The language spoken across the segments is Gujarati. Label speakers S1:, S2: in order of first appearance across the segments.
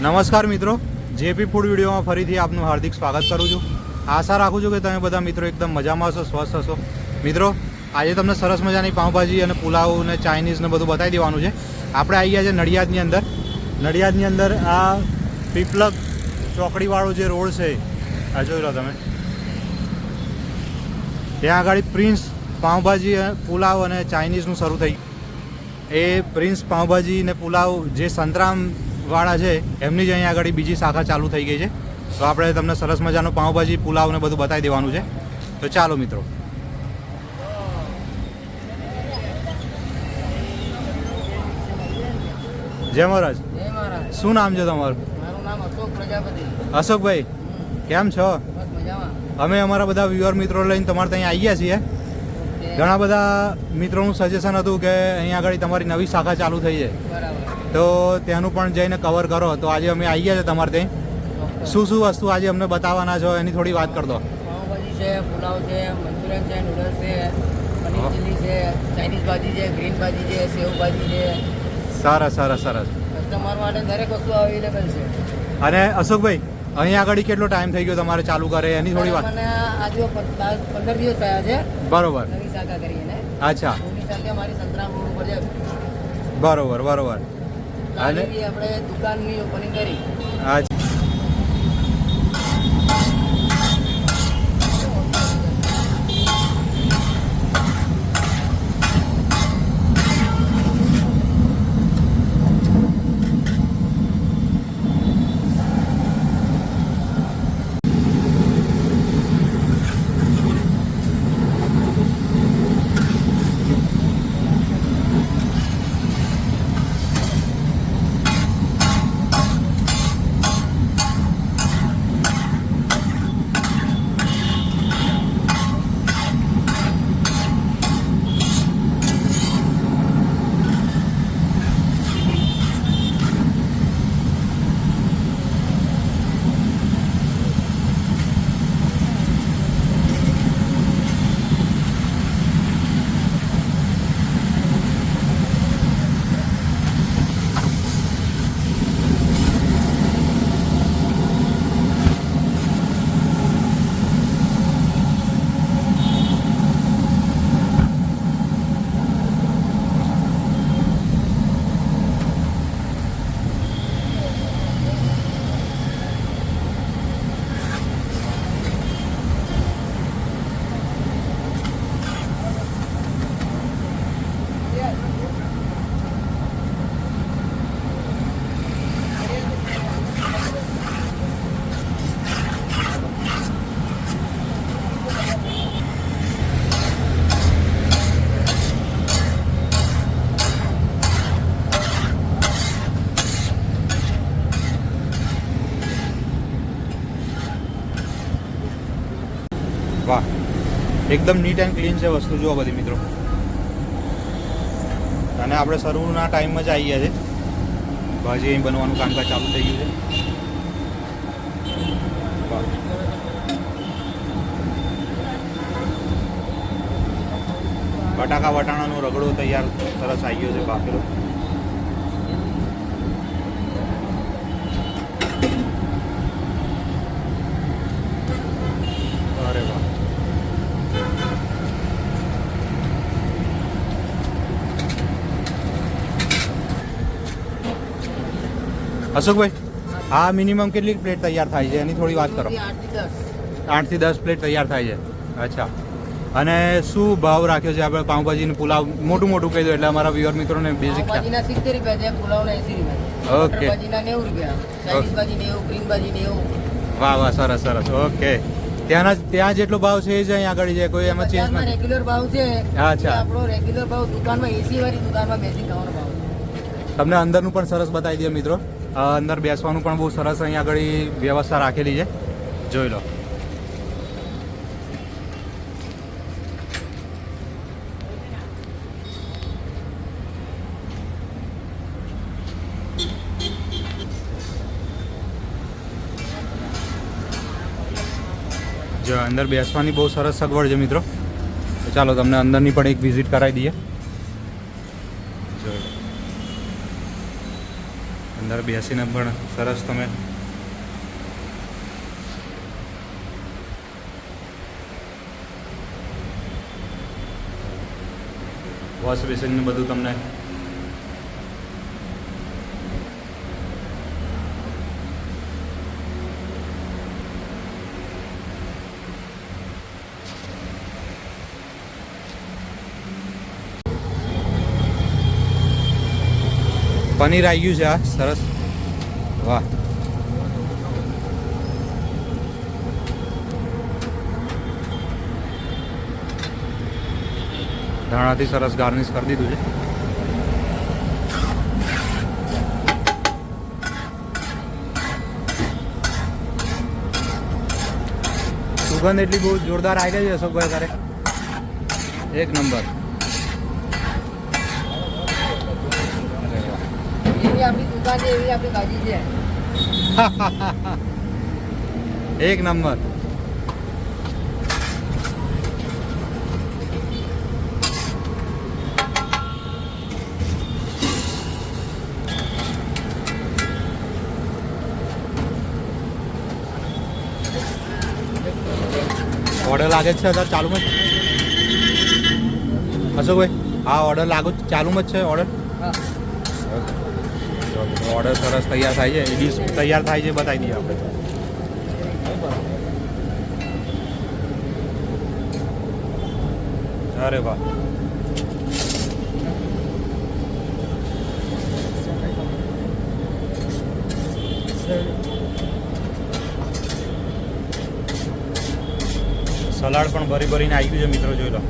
S1: નમસ્કાર મિત્રો, જેપી ફૂડ વિડીયોમાં ફરીથી આપનું હાર્દિક સ્વાગત કરું છું. આશા રાખું છું કે તમે બધા મિત્રો એકદમ મજામાં હશો, સ્વસ્થ હશો. મિત્રો, આજે તમને સરસ મજાની પાઉંભાજી અને પુલાવ ને ચાઇનીઝ ને બધું બતાવી દેવાનું છે. આપણે આવી ગયા છે નડિયાદની અંદર. નડિયાદની અંદર આ પીપલક ચોકડીવાળો જે રોડ છે, આ જોઈ લો તમે. ત્યાં આગળ પ્રિન્સ પાઉંભાજી પુલાવ અને ચાઇનીઝનું શરૂ થઈ. એ પ્રિન્સ પાઉંભાજી ને પુલાવ જે સંતરામ વાળા છે એમની જ અહીંયા આગળ બીજી શાખા ચાલુ થઈ ગઈ છે. તો આપણે તમને સરસ મજાનું પાઉંભાજી પુલાવ ને બધું બતાવી દેવાનું છે. તો ચાલો મિત્રો. જય મહારાજ. શું નામ છે તમારું? અશોકભાઈ કેમ છો? અમે અમારા બધા વ્યુઅર મિત્રો લઈને તમારે ત્યાં આવ્યા છીએ. ઘણા બધા મિત્રોનું સજેશન હતું કે અહીંયા આગળ તમારી નવી શાખા ચાલુ થઈ છે. તો ત્યાંનું પણ જઈને કવર કરો. તો આજે અમે આવી ગયા છે તમારે ત્યાં. શું શું વસ્તુ આજે અમને બતાવવાના છો? એની થોડી વાત કરી દો.
S2: પાઉંભાજી છે પુલાવ છે મંચુરિયન છે નૂડલ્સ છે પનીર ચીલી છે ચાઇનીઝ ભાજી છે ગ્રીન ભાજી છે સેવ ભાજી છે.
S1: સરસ સરસ સરસ.
S2: કસ્ટમર માટે દરેક વસ્તુ અવેલેબલ છે.
S1: અને અશોકભાઈ અહીંયા આગળ કેટલો ટાઈમ થઈ ગયો તમારે ચાલુ કરે? એની થોડી વાત.
S2: મને આજે પ- પંદર દિવસ થયા છે.
S1: બરોબર.
S2: નવી શાખા કરીને
S1: અચ્છા.
S2: શાખા મારી સંતરામ રોડ છે.
S1: બરોબર બરોબર.
S2: બી આપણે દુકાનની ઓપનિંગ કરી.
S1: અચ્છા વાહ એકદમ નીટ એન્ડ ક્લીન છે વસ્તુ, જુઓ બધી મિત્રો. અને આપણે શરૂના ટાઈમમાં જ આવી ગયા છે ભાજી અહીં બનવાનું કામકાજ ચાલુ થઈ ગયું છે. બટાકા, વટાણાનો રગડો તૈયાર સરસ આવી ગયો છે બાફેલો અરે વાહ અશોકભાઈ આ મિનિમમ કેટલી પ્લેટ તૈયાર થાય છે? એની થોડી વાત કરો.
S2: આઠથી દસ.
S1: પ્લેટ તૈયાર થાય છે. અચ્છા. અને શું ભાવ રાખ્યો છે? આપણે પાઉંભાજીનું પુલાવ મોટું મોટું કહી દો એટલે અમારા વ્યુઅર મિત્રોને બેઝિક
S2: સિત્તેર રૂપિયા છે પુલાવના એસી રૂપિયા
S1: ઓકે.
S2: નેવું રૂપિયા. ચાઇનીઝ ભાજી નેવું ગ્રીન ભાજી નેવું.
S1: વાહ વાહ સરસ સરસ. ઓકે ત્યાંના ત્યાં જેટલો ભાવ છે એ જ અહીંયા આગળ છે. કોઈ એમાં ચેન્જ નથી.
S2: રેગ્યુલર ભાવ છે.
S1: અચ્છા.
S2: આપણો રેગ્યુલર ભાવ દુકાનમાં એસી વાળી દુકાનમાં બેસી ખાવાનો ભાવ
S1: તમને અંદરનું પણ સરસ બતાવી દઈએ મિત્રો. અંદર બેસવાનું પણ બહુ સરસ અહીં આગળ વ્યવસ્થા રાખેલી છે. જોઈ લો. અંદર બેસવાની બહુ સરસ સગવડ છે મિત્રો. ચાલો તમને અંદરની પણ એક વિઝિટ કરાવી દઈએ જોઈ લો. અંદર બેસીને પણ સરસ તમે વોશ બેસિનનું બધું તમને પનીર આવી ગયું છે આ સરસ. વાહ. ધાણાથી સરસ ગાર્નિશ કરી દીધું છે. સુગંધ એટલી બહુ જોરદાર આવી ગઈ છે અશોકભાઈ તારે. એક નંબર અરે વાહ
S2: એવી આપણી દુકાન છે, એવી આપણી ભાજી છે.
S1: એક નંબર. ઓર્ડર લાગે છે અત્યારે ચાલુમાં જ? અશોકભાઈ, હા, ઓર્ડર લાગુ ચાલુમાં જ છે ઓર્ડર?
S2: હા
S1: ઓર્ડર સરસ તૈયાર થાય છે ડીશ તૈયાર થાય છે બતાવી દઈએ આપણે. અરે વાહ. સલાડ પણ ભરી ભરીને આવી ગયું છે મિત્રો જોઈ લો.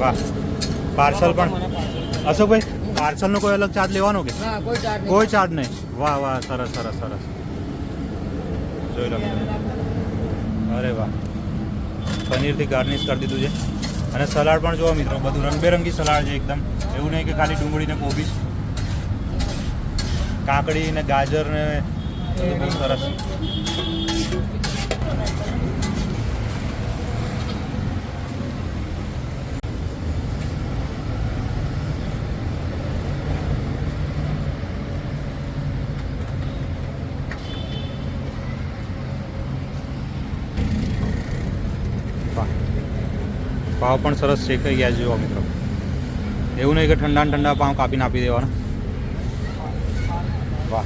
S1: વાહ. પાર્સલ પણ. અશોકભાઈ? પાર્સલનો કોઈ અલગ ચાર્જ લેવાનો કે?
S2: કોઈ ચાર્જ નહીં.
S1: વાહ વાહ સરસ સરસ સરસ. જોઈ લો. અરે વાહ. પનીરથી ગાર્નિશ કરી દીધું છે. અને સલાડ પણ જોવો મિત્રો બધું રંગબેરંગી સલાડ છે એકદમ. એવું નહીં કે ખાલી ડુંગળી ને કોબીજ. કાકડી ને ગાજર ને બધું સરસ. પાવ પણ સરસ શેકાઈ ગયા છે જુઓ મિત્રો. એવું નહીં કે ઠંડા ઠંડા પાવ કાપીને આપી દેવાના. વાહ.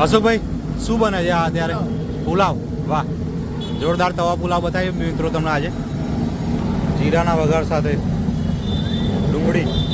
S1: અશોકભાઈ, શું બને છે આ અત્યારે? પુલાવ, વાહ. જોરદાર તવા પુલાવ બતાવીએ મિત્રો તમને આજે. જીરાના વઘાર સાથે ડુંગળી.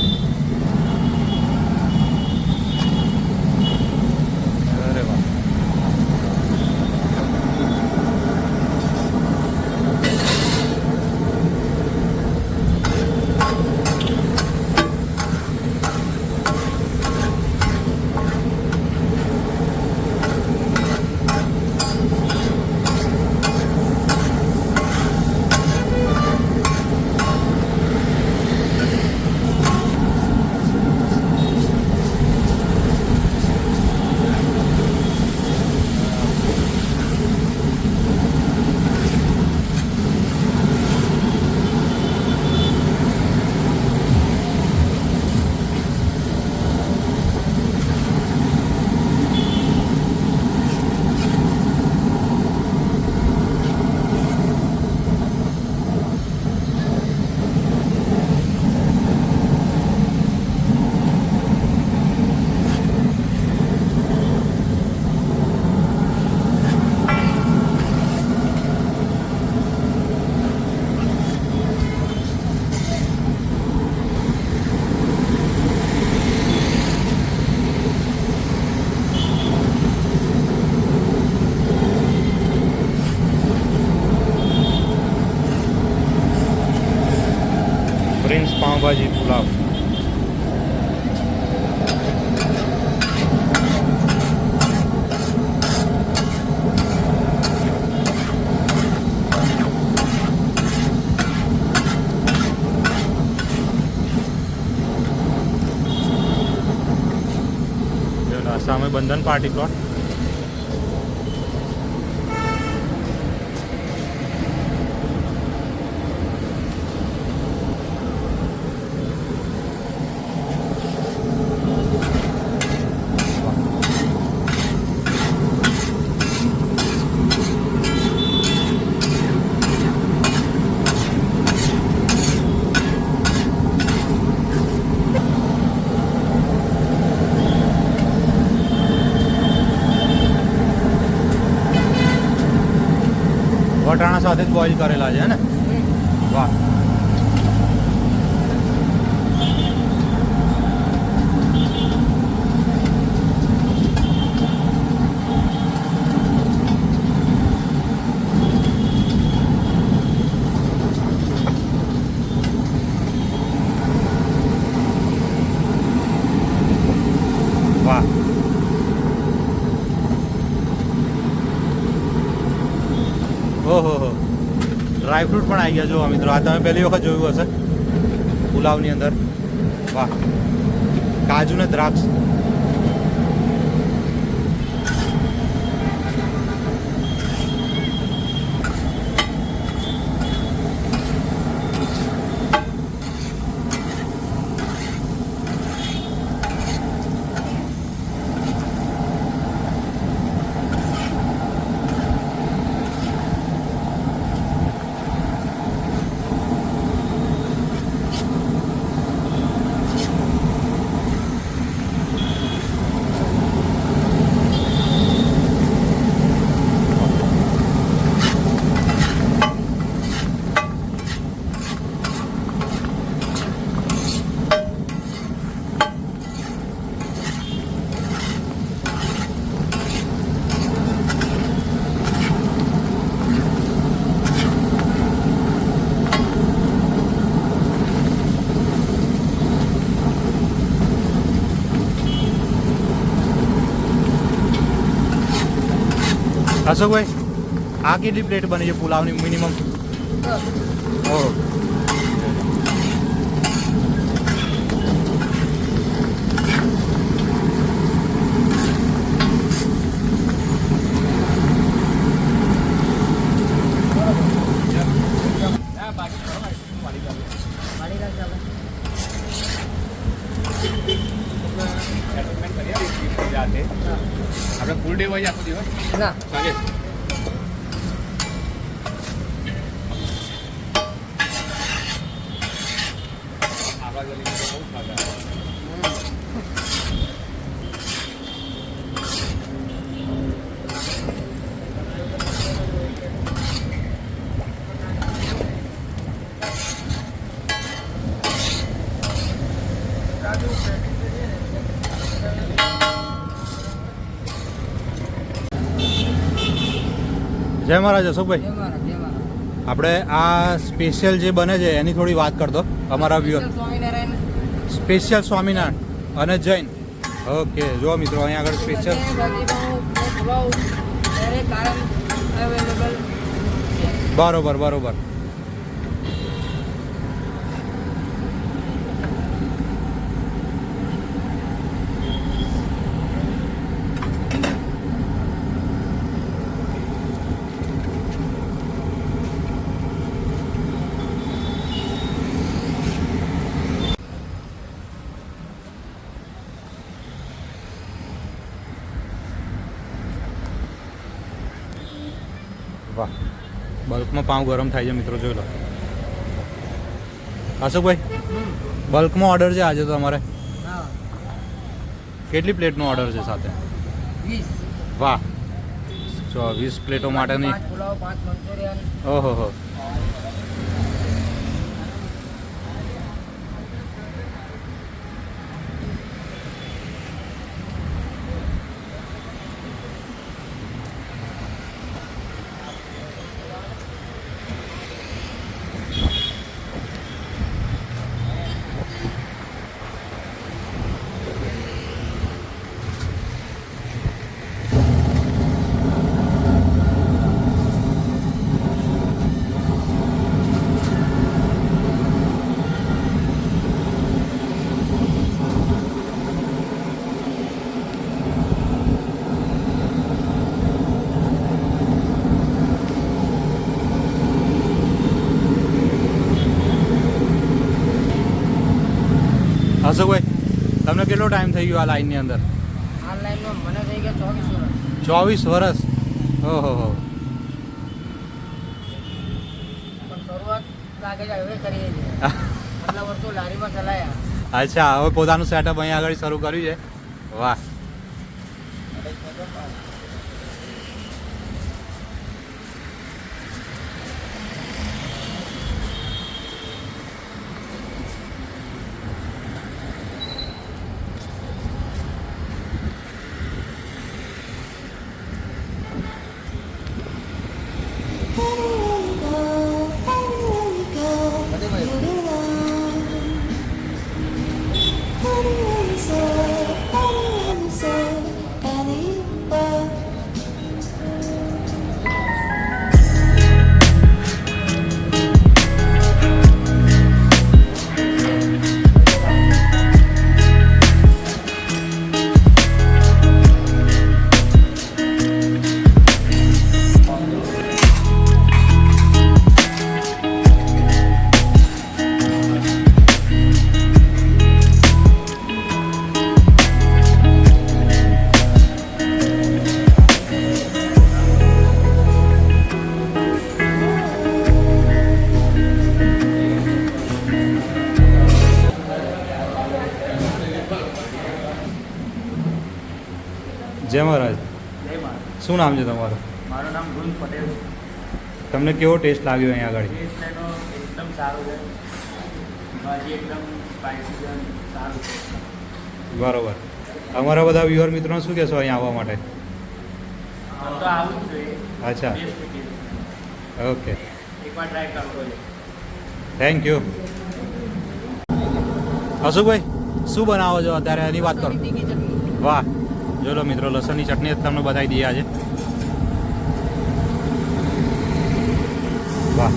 S1: આ સામે બંધન વટાણા સાથે જ બોઇલ કરેલા છે ને? વાહ ઓહો હો ડ્રાયફ્રૂટ પણ આવી ગયા જો મિત્રો. આ તમે પહેલી વખત જોયું હશે. પુલાવની અંદર. વાહ. કાજુ ને દ્રાક્ષ. અશોકભાઈ આ કેટલી પ્લેટ બની છે પુલાવની મિનિમમ ઓહો
S2: મારી રાખજો આપણે.
S3: આપણે ફૂલ ડે વાય આખો દિવસ
S2: ના
S3: સાંજે આપણા ગલીમાં તો બહુ ખાતા
S1: જય મહારાજ અશોકભાઈ. આપણે આ સ્પેશિયલ જે બને છે એની થોડી વાત કરતો અમારા વ્યૂઅર સ્પેશિયલ સ્વામિનારાયણ અને જૈન. ઓકે જો મિત્રો અહીંયા આગળ સ્પેશિયલ.
S2: બરોબર ભાજીપાઉં, પ્લસ પુલાવ, દરેક કારણ અવેલેબલ છે
S1: બરોબર બરોબર વાહ બલ્કમાં પાઉં ગરમ થાય છે મિત્રો જોઈ લો. અશોકભાઈ બલ્કમાં ઓર્ડર છે આજે તો તમારે કેટલી પ્લેટનો ઓર્ડર છે સાથે? વાહ. વીસ પ્લેટો માટેની.
S2: ઓહો પુલાવ પાંચ
S1: તમને કેટલો ટાઈમ થઈ ગયો આ લાઈનની અંદર?
S2: આ લાઈનમાં મને થઈ ગયા ચોવીસ વર્ષ
S1: ચોવીસ વર્ષ ઓહો. હો. અચ્છા હવે પોતાનું સેટઅપ અહીંયા આગળ શરૂ કર્યું છે. વાહ. જય મહારાજ. શું નામ છે તમારું?
S4: મારું નામ ગુલ પટેલ
S1: તમને કેવો ટેસ્ટ લાગ્યો અહીંયા આગળ?
S4: ટેસ્ટ એનો એકદમ સારો છે. ભાજી એકદમ સ્પાઇસી છે સારું છે.
S1: બરોબર. અમારા બધા વ્યુઅર મિત્રોને શું કહેશો અહીંયા આવવા માટે?
S4: તો આવું જ જોઈએ.
S1: અચ્છા. ઓકે.
S4: એકવાર ટ્રાય કરવો
S1: થેન્ક યુ અશોકભાઈ શું બનાવો છો અત્યારે? એની વાત કરો. વાહ. જો લો મિત્રો લસણની ચટણી તમને બતાવી દઈએ આજે. વાહ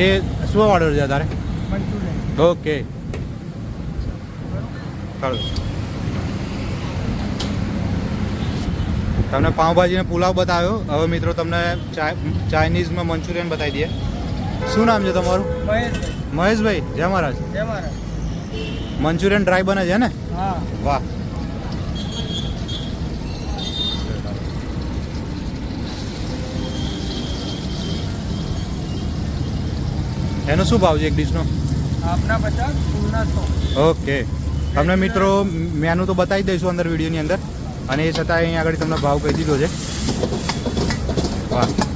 S1: એ શું ઓર્ડર છે તારે? ઓકે ચાલો. તમને પાઉંભાજીને પુલાવ બતાવ્યો. હવે મિત્રો તમને ચાઇનીઝમાં મંચુરિયન બતાવી દઈએ. શું નામ છે તમારું?
S2: મહેશભાઈ.
S1: મહેશભાઈ. જય મહારાજ.
S2: જય મહારાજ.
S1: મંચુરિયન ડ્રાય બને છે ને? વાહ. એનો શું ભાવ છે એક ડીશનો?
S2: આપના પચાસ ફૂલના સો.
S1: ઓકે. તમને મિત્રો મેનુ તો બતાવી દઈશું અંદર વિડીયોની અંદર. અને એ છતાં અહીંયા આગળ તમને ભાવ કહી દીધો છે. વાહ.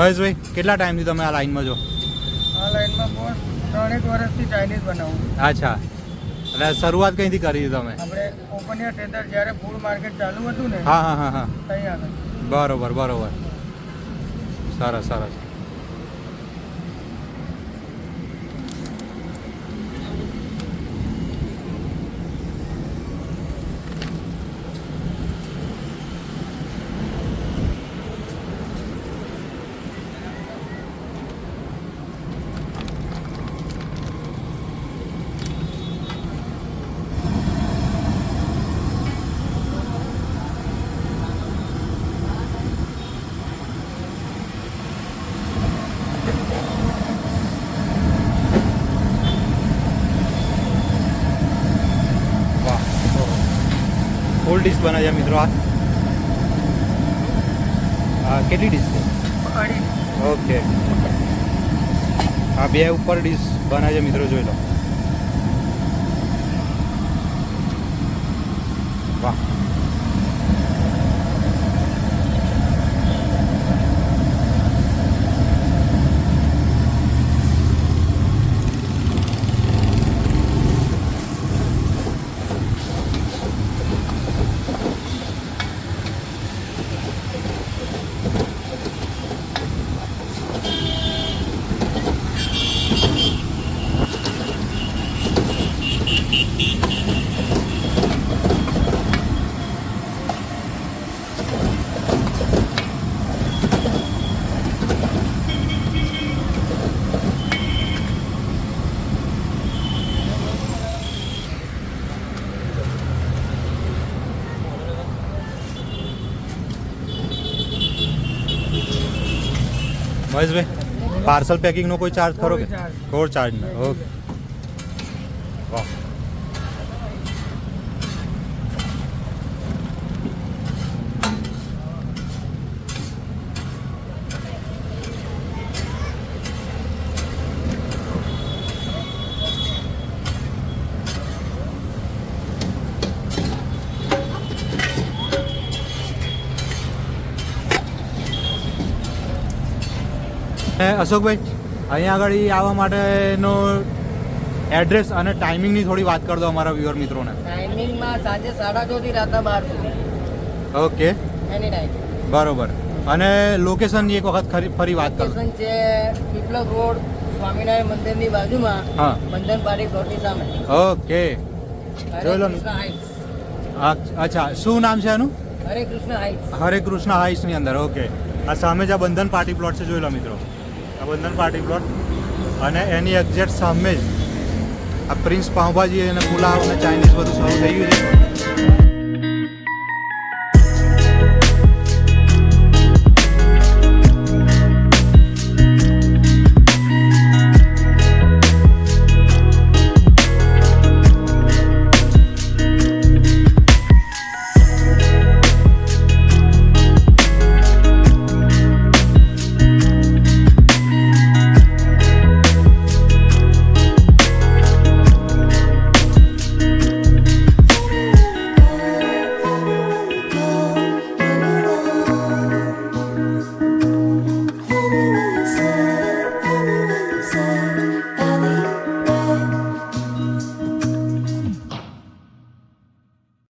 S1: મહેશભાઈ કેટલા ટાઈમથી તમે આ લાઈનમાં છો?
S5: આ લાઈનમાં બોસ ત્રણેક વર્ષથી ચાઇનીઝ બનાવું
S1: અચ્છા. એટલે શરૂઆત કઈથી કરી તમે?
S5: આપણે ઓપન એર ટેટર જ્યારે ફૂડ માર્કેટ ચાલુ હતું ને
S1: હા હા હા હા. બરોબર બરોબર. સરસ સરસ વાહ ફૂલ ડીશ બને છે મિત્રો આ. કેટલી ડીશ છે? ઓકે આ બે ઉપર ડીશ બને છે મિત્રો જોઈ લો. મહેશભાઈ પાર્સલ પેકિંગનો કોઈ ચાર્જ ખરો કે
S5: કોઈ
S1: ચાર્જ નહીં ઓકે અશોકભાઈ અહીંયા આગળ એ આવવા માટેનો એડ્રેસ અને ટાઈમિંગની થોડી વાત કરી દો અમારા વ્યુઅર મિત્રોને.
S2: ટાઈમિંગમાં સાંજે સાડા છ થી રાતના બાર
S1: ઓકે.
S2: એની ટાઈમ
S1: બરોબર. અને લોકેશનની એક વખત ખરી ફરી વાત કરો.
S2: લોકેશન છે પીપલક રોડ સ્વામિનારાયણ મંદિરની બાજુમાં
S1: હા.
S2: બંધન પાડી પ્લોટની સામે.
S1: ઓકે. જોઈ લો. અચ્છા શું નામ છે એનું
S2: હરે કૃષ્ણ હાઇટ્સ
S1: હરે કૃષ્ણ હાઈસની અંદર ઓકે. આ સામે જ આ બંધન પાર્ટી પ્લોટ છે જોઈ લો મિત્રો. બંધન પાર્ટી પ્લોટ અને એની એક્ઝેક્ટ સામે જ આ પ્રિન્સ પાઉંભાજી અને પુલાવ અને ચાઇનીઝ બધું શરૂ થઈ ગયું